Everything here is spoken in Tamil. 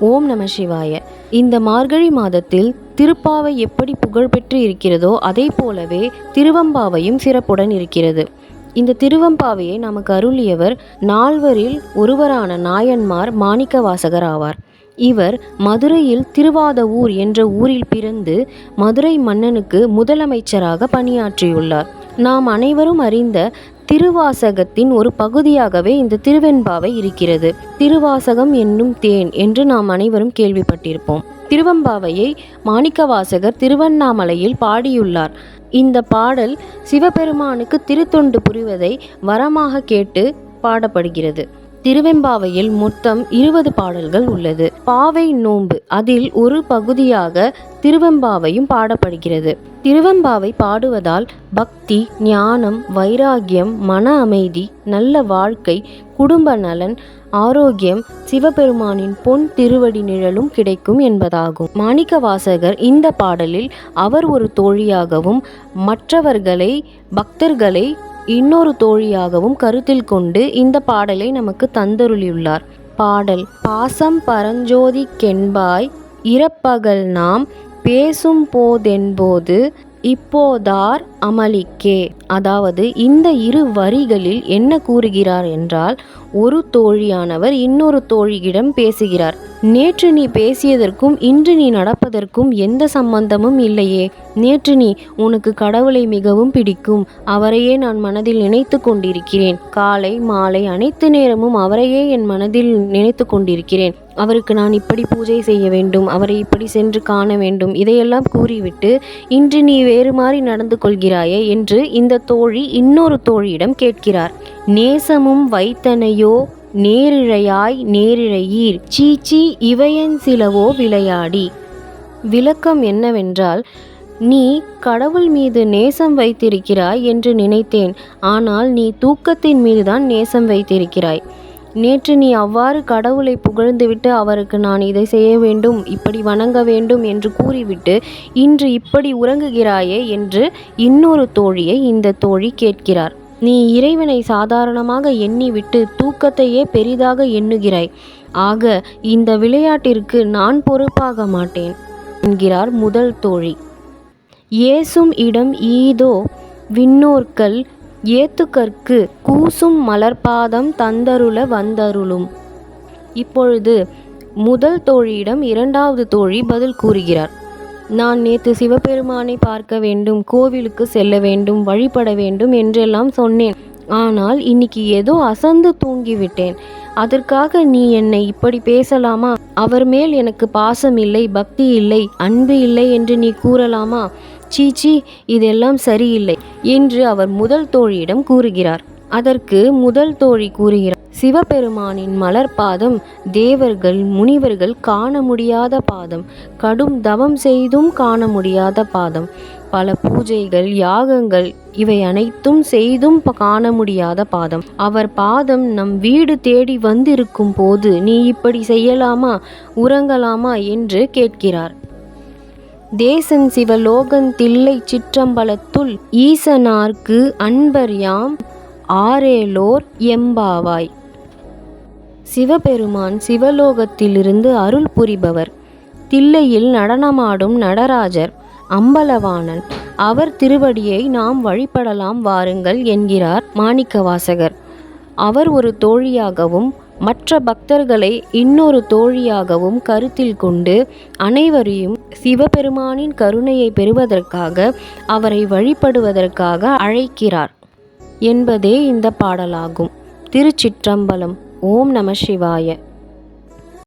ஓம் நம சிவாய. இந்த மார்கழி மாதத்தில் திருப்பாவை எப்படி புகழ்பெற்று இருக்கிறதோ அதே போலவே திருவம்பாவையும் சிறப்புடன் இருக்கிறது. இந்த திருவம்பாவையை நமக்கு அருளியவர் நால்வரில் ஒருவரான நாயன்மார் மாணிக்கவாசகர் ஆவார். இவர் மதுரையில் திருவாதவூர் என்ற ஊரில் பிறந்து மதுரை மன்னனுக்கு முதலமைச்சராக பணியாற்றியுள்ளார். நாம் அனைவரும் அறிந்த திருவாசகத்தின் ஒரு பகுதியாகவே இந்த திருவெண்பாவை இருக்கிறது. திருவாசகம் என்னும் தேன் என்று நாம் அனைவரும் கேள்விப்பட்டிருப்போம். திருவம்பாவையை மாணிக்கவாசகர் திருவண்ணாமலையில் பாடியுள்ளார். இந்த பாடல் சிவபெருமானுக்கு திருத்தொண்டு புரிவதை வரமாக கேட்டு பாடப்படுகிறது. திருவெம்பாவையில் மொத்தம் இருபது பாடல்கள் உள்ளது. பாவை நோன்பு அதில் ஒரு பகுதியாக திருவெம்பாவையும் பாடப்படுகிறது. திருவெம்பாவை பாடுவதால் பக்தி ஞானம் வைராகியம் மன அமைதி நல்ல வாழ்க்கை குடும்ப நலன் ஆரோக்கியம் சிவபெருமானின் பொன் திருவடி நிழலும் கிடைக்கும் என்பதாகும். மாணிக்கவாசகர் இந்த பாடலில் அவர் ஒரு தோழியாகவும் மற்றவர்களை பக்தர்களை இன்னொரு தோழியாகவும் கருத்தில் கொண்டு இந்த பாடலை நமக்கு தந்தருளியுள்ளார். பாடல் பாசம் பரஞ்சோதி கென்பாய் இறப்பகல் நாம் பேசும் போதென்போது இப்போதார் அமளிக்கே. அதாவது இந்த இரு வரிகளில் என்ன கூறுகிறார் என்றால் ஒரு தோழியானவர் இன்னொரு தோழியிடம் பேசுகிறார். நேற்று நீ பேசியதற்கும் இன்று நீ நடப்பதற்கும் எந்த சம்பந்தமும் இல்லையே. நேற்று நீ உனக்கு கடவுளை மிகவும் பிடிக்கும். அவரையே நான் மனதில் நினைத்து கொண்டிருக்கிறேன். காலை மாலை அனைத்து நேரமும் அவரையே என் மனதில் நினைத்து கொண்டிருக்கிறேன். அவருக்கு நான் இப்படி பூஜை செய்ய வேண்டும். அவரை இப்படி சென்று காண வேண்டும். இதையெல்லாம் கூறிவிட்டு இன்று நீ வேறு மாறி நடந்து கொள்கிறாயே என்று இந்த தோழி இன்னொரு தோழியிடம் கேட்கிறார். நேசமும் வைத்தனையோ நேரிழையாய் நேரிழையீர். சீச்சி இவையன் சிலவோ விளையாடி. விளக்கம் என்னவென்றால் நீ கடவுள் மீது நேசம் வைத்திருக்கிறாய் என்று நினைத்தேன். ஆனால் நீ தூக்கத்தின் மீதுதான் நேசம் வைத்திருக்கிறாய். நேற்று நீ அவ்வாறு கடவுளை புகழ்ந்துவிட்டு அவருக்கு நான் இதை செய்ய வேண்டும் இப்படி வணங்க வேண்டும் என்று கூறிவிட்டு இன்று இப்படி உறங்குகிறாயே என்று இன்னொரு தோழியை இந்த தோழி கேட்கிறார். நீ இறைவனை சாதாரணமாக எண்ணிவிட்டு தூக்கத்தையே பெரிதாக எண்ணுகிறாய். ஆக இந்த விளையாட்டிற்கு நான் பொறுப்பாக மாட்டேன் என்கிறார் முதல் தோழி. ஏசும் இடம் ஈதோ விண்ணோர்கள் ஏத்துக்கற்கு கூசும் மலர்பாதம் தந்தருள வந்தருளும். இப்பொழுது முதல் தோழியிடம் இரண்டாவது தோழி பதில் கூறுகிறார். நான் நேற்று சிவபெருமானை பார்க்க வேண்டும் கோவிலுக்கு செல்ல வேண்டும் வழிபட வேண்டும் என்றெல்லாம் சொன்னேன். ஆனால் இன்னைக்கு ஏதோ அசந்து தூங்கிவிட்டேன். அதற்காக நீ என்னை இப்படி பேசலாமா? அவர் மேல் எனக்கு பாசம் இல்லை பக்தி இல்லை அன்பு இல்லை என்று நீ கூறலாமா? சீச்சி இதெல்லாம் சரியில்லை என்று அவர் முதல் தோழியிடம் கூறுகிறார். அதற்கு முதல் தோழி கூறுகிறார் சிவபெருமானின் மலர் பாதம் தேவர்கள் முனிவர்கள் காண முடியாத பாதம் கடும் தவம் செய்தும் காண முடியாத பாதம். பல பூஜைகள் யாகங்கள் இவை அனைத்தும் செய்தும் காண முடியாத பாதம். அவர் பாதம் நம் வீடு தேடி வந்திருக்கும் போது நீ இப்படி செய்யலாமா உறங்கலாமா என்று கேட்கிறார். தேசன் சிவலோகன் தில்லை சிற்றம்பலத்துள் ஈசனார்க்கு அன்பர் யாம் ஆரேலோர் எம்பாவாய். சிவபெருமான் சிவலோகத்திலிருந்து அருள் புரிபவர். தில்லையில் நடனமாடும் நடராஜர் அம்பலவாணன். அவர் திருவடியை நாம் வழிபடலாம் வாருங்கள் என்கிறார் மாணிக்கவாசகர். அவர் ஒரு தோழியாகவும் மற்ற பக்தர்களை இன்னொரு தோழியாகவும் கருத்தில் கொண்டு அனைவரையும் சிவபெருமானின் கருணையை பெறுவதற்காக அவரை வழிபடுவதற்காக அழைக்கிறார். என்பதே இந்த பாடலாகும். திருச்சிற்றம்பலம் ஓம் நம சிவாய.